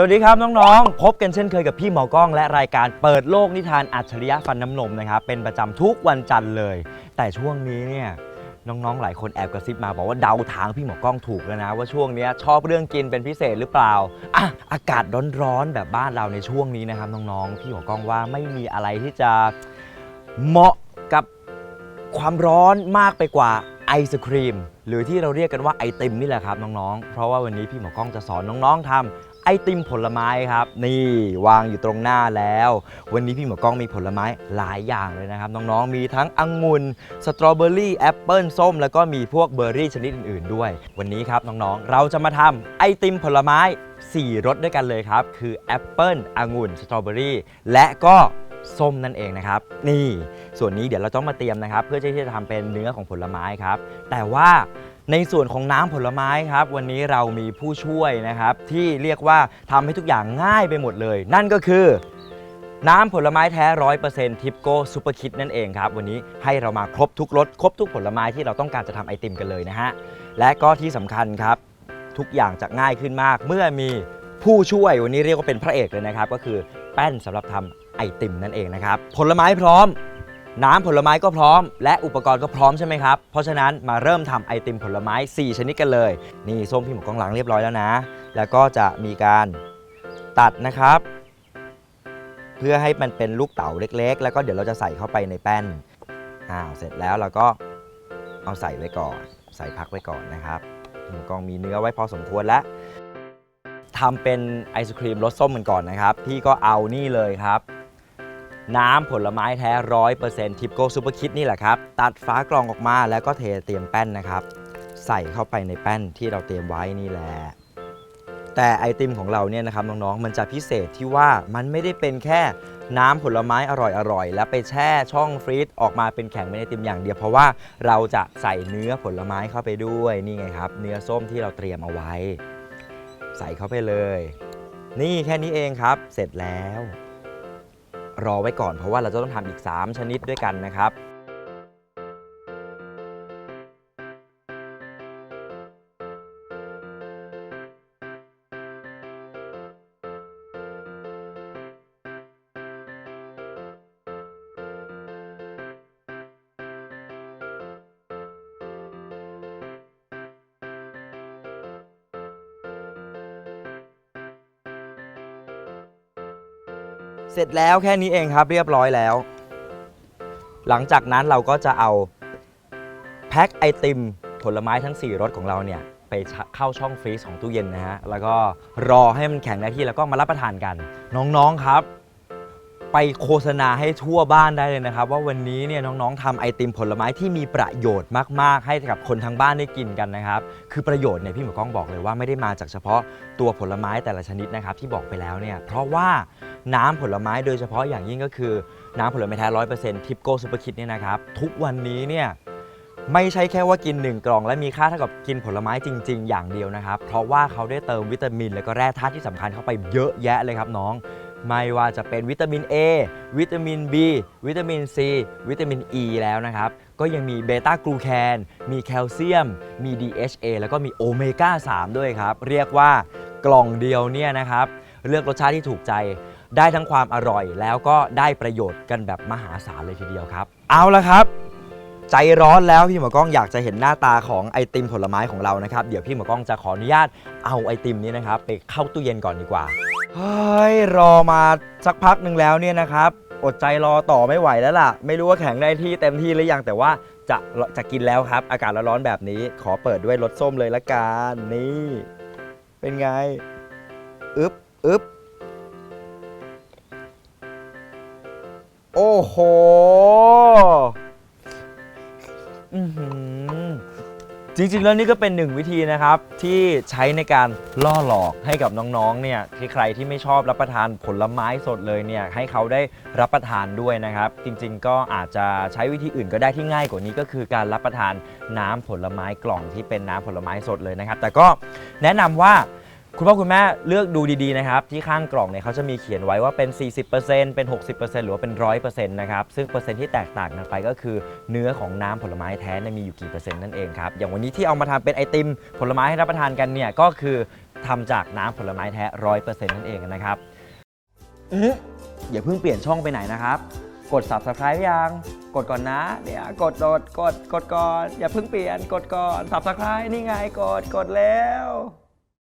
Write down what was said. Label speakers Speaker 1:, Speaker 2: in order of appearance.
Speaker 1: สวัสดีครับน้องๆ พบกันเช่นเคยกับพี่หมอกล้องและรายการเปิดโลกนิทานอัจฉริยะฟันน้ำนมนะครับเป็นประจำทุกวันจันทร์เลย แต่ช่วงนี้เนี่ยน้องๆ หลายคนแอบกระซิบมาบอกว่าเดาทางพี่หมอกล้องถูกแล้วนะ ว่าช่วงเนี้ยชอบเรื่องกินเป็นพิเศษหรือเปล่าอะอากาศร้อนๆแบบบ้านเราในช่วงนี้นะครับน้องๆ พี่หมอกล้องว่าไม่มีอะไรที่จะเหมาะกับความร้อนมากไปกว่าไอศครีม หรือที่เราเรียกกันว่าไอติมนี่แหละครับน้องๆ เพราะว่าวันนี้พี่หมอกล้องจะสอนน้องๆทำ ไอติมผลไม้ครับ นี่วางอยู่ตรงหน้าแล้ว วันนี้พี่หมอกล้องมีผลไม้หลายอย่างเลยนะครับ น้องๆ มีทั้งองุ่นสตรอเบอรี่แอปเปิลส้ม แล้วก็มีพวกเบอร์รี่ชนิดอื่นๆ ด้วย วันนี้ครับน้องๆ เราจะมาทำไอติมผลไม้ 4รสด้วยกันเลยครับ คือแอปเปิลองุ่นสตรอเบอรี่และก็ส้มนั่นเองนะครับ นี่ส่วนนี้เดี๋ยวเราต้องมาเตรียมนะครับ เพื่อที่จะทำเป็นเนื้อของผลไม้ครับ แต่ว่า ในส่วนของน้ำผลไม้ครับ วันนี้เรามีผู้ช่วยนะครับ ที่เรียกว่าทำให้ทุกอย่างง่ายไปหมดเลย นั่นก็คือ น้ำผลไม้แท้ร้อยเปอร์เซ็นต์ทิปโก้ซูเปอร์คิดนั่นเองครับ วันนี้ให้เรามาครบทุกรสครบทุกผลไม้ที่เราต้องการจะทำไอติมกันเลยนะฮะ และก็ที่สำคัญครับ ทุกอย่างจะง่ายขึ้นมาก เมื่อมีผู้ช่วยวันนี้เรียกว่าเป็นพระเอกเลยนะครับ ก็คือแป้นสำหรับทำไอติมนั่นเองนะครับ ผลไม้พร้อม น้ำผลไม้ก็พร้อม และอุปกรณ์ก็พร้อมใช่ไหมครับ เพราะฉะนั้นมาเริ่มทำไอติมผลไม้ 4 ชนิดกันเลย นี่ส้มพี่หมูกองหลังเรียบร้อยแล้วนะ แล้วก็จะมีการตัดนะครับ เพื่อให้มันเป็นลูกเต๋าเล็ก ๆ แล้วก็เดี๋ยวเราจะใส่เข้าไปในแป้นอ้าวเสร็จแล้วเราก็เอาใส่ไว้ก่อน ใส่พักไว้ก่อนนะครับพี่หมูกองมีเนื้อไว้พอสมควรแล้วทำเป็นไอศครีมรสส้มกันก่อนนะครับ พี่ก็เอานี่เลยครับ น้ำผลไม้แท้ร้อยเปอร์เซ็นต์ทิปโก้ซูเปอร์คิดนี่แหละครับ ตัดฝากล่องออกมาแล้วก็เทเตรียมแป้นนะครับ ใส่เข้าไปในแป้นที่เราเตรียมไว้นี่แหละ แต่ไอติมของเราเนี่ยนะครับน้องๆ มันจะพิเศษที่ว่ามันไม่ได้เป็นแค่น้ำผลไม้อร่อยๆ แล้วไปแช่ช่องฟรีซออกมาเป็นแข็งเป็นไอติมอย่างเดียว เพราะว่าเราจะใส่เนื้อผลไม้เข้าไปด้วยนี่ไงครับ เนื้อส้มที่เราเตรียมเอาไว้ ใส่เข้าไปเลย นี่แค่นี้เองครับ เสร็จแล้ว รอไว้ก่อนเพราะว่าเราจะต้องทำอีก 3 ชนิดด้วยกันนะครับ เสร็จแล้วแค่นี้เองครับเรียบร้อยแล้ว หลังจากนั้นเราก็จะเอาแพ็คไอติมผลไม้ทั้ง 4รสของเราเนี่ยไปเข้าช่องฟรีซของตู้เย็นนะฮะ แล้วก็รอให้มันแข็งได้ที่แล้วก็มารับประทานกัน น้องๆครับ ไปโฆษณาให้ทั่วบ้านได้เลยนะครับ ว่าวันนี้เนี่ยน้องๆทำไอติมผลไม้ที่มีประโยชน์มาก ๆ ให้กับคนทางบ้านได้กินกันนะครับ คือประโยชน์เนี่ยพี่หมูก้องบอกเลยว่าไม่ได้มาจากเฉพาะตัวผลไม้แต่ละชนิดนะครับที่บอกไปแล้วเนี่ยเพราะว่า น้ำผลไม้โดยเฉพาะอย่างยิ่งก็คือ น้ำผลไม้แท้ร้อยเปอร์เซ็นต์ทิปโก้ซูเปอร์คิดเนี่ยนะครับ ทุกวันนี้เนี่ยไม่ใช่แค่ว่ากิน 1 กล่อง และมีค่าเท่ากับกินผลไม้จริง ๆ อย่างเดียวนะครับ เพราะว่าเขาได้เติมวิตามิน และก็แร่ธาตุที่สำคัญเข้าไปเยอะแยะเลยครับน้อง ไม่ว่าจะเป็นวิตามิน A วิตามิน B วิตามิน C วิตามิน E แล้วนะครับ ก็ยังมีเบต้ากลูแคน มีแคลเซียม มี DHA แล้วก็มีโอเมก้า 3 ด้วยครับ เรียกว่ากล่องเดียวเนี่ยนะครับ เลือกรสชาติที่ถูกใจ ได้ทั้งความอร่อย แล้วก็ได้ประโยชน์กันแบบมหาศาลเลยทีเดียวครับ เอาละครับ ใจร้อนแล้วพี่หมอกล้องอยากจะเห็นหน้าตาของไอติมผลไม้ของเรานะครับ เดี๋ยวพี่หมอกล้องจะขออนุญาตเอาไอติมนี้นะครับไปเข้าตู้เย็นก่อนดีกว่าเฮ้ยรอมาสักพักหนึ่งแล้วเนี่ยนะครับอดใจรอต่อไม่ไหวแล้วล่ะ ไม่รู้ว่าแข็งได้ที่เต็มที่หรือยังแต่ว่าจะจะกินแล้วครับ อากาศร้อนๆแบบนี้ ขอเปิดด้วยรสส้มเลยละกันนี่ เป็นไง อึบอึบ โอ้โหจริงๆ แล้วนี่ก็เป็นหนึ่งวิธีนะครับ ที่ใช้ในการล่อหลอกให้กับน้องๆ เนี่ยที่ใครที่ไม่ชอบรับประทานผลไม้สดเลยเนี่ยให้เขาได้รับประทานด้วยนะครับ จริงๆ ก็อาจจะใช้วิธีอื่นก็ได้ที่ง่ายกว่านี้ก็คือการรับประทานน้ำผลไม้กล่องที่เป็นน้ำผลไม้สดเลยนะครับ แต่ก็แนะนำว่า คุณพ่อคุณแม่เลือกดูดีๆนะครับที่ข้างกล่องเนี่ยเขาจะมีเขียนไว้ว่าเป็น 40%เป็น 60%หรือว่าเป็น 100%นะครับซึ่งเปอร์เซ็นต์ที่แตกต่างกันไปก็คือเนื้อของน้ำผลไม้แท้เนี่ยมีอยู่กี่เปอร์เซ็นต์นั่นเองครับอย่างวันนี้ที่เอามาทำเป็นไอติมผลไม้ให้รับประทานกันเนี่ยก็คือทำจากน้ำผลไม้แท้ร้อยเปอร์เซ็นต์นั่นเองนะครับอื้ออย่าเพิ่งเปลี่ยนช่องไปไหนนะครับ กด subscribe ยังกดก่อนนะเดี๋ยวกดกดกดกดก่อนอย่าเพิ่งเปลี่ยนกดก่อน subscribe นี่ไงกดกดแล้ว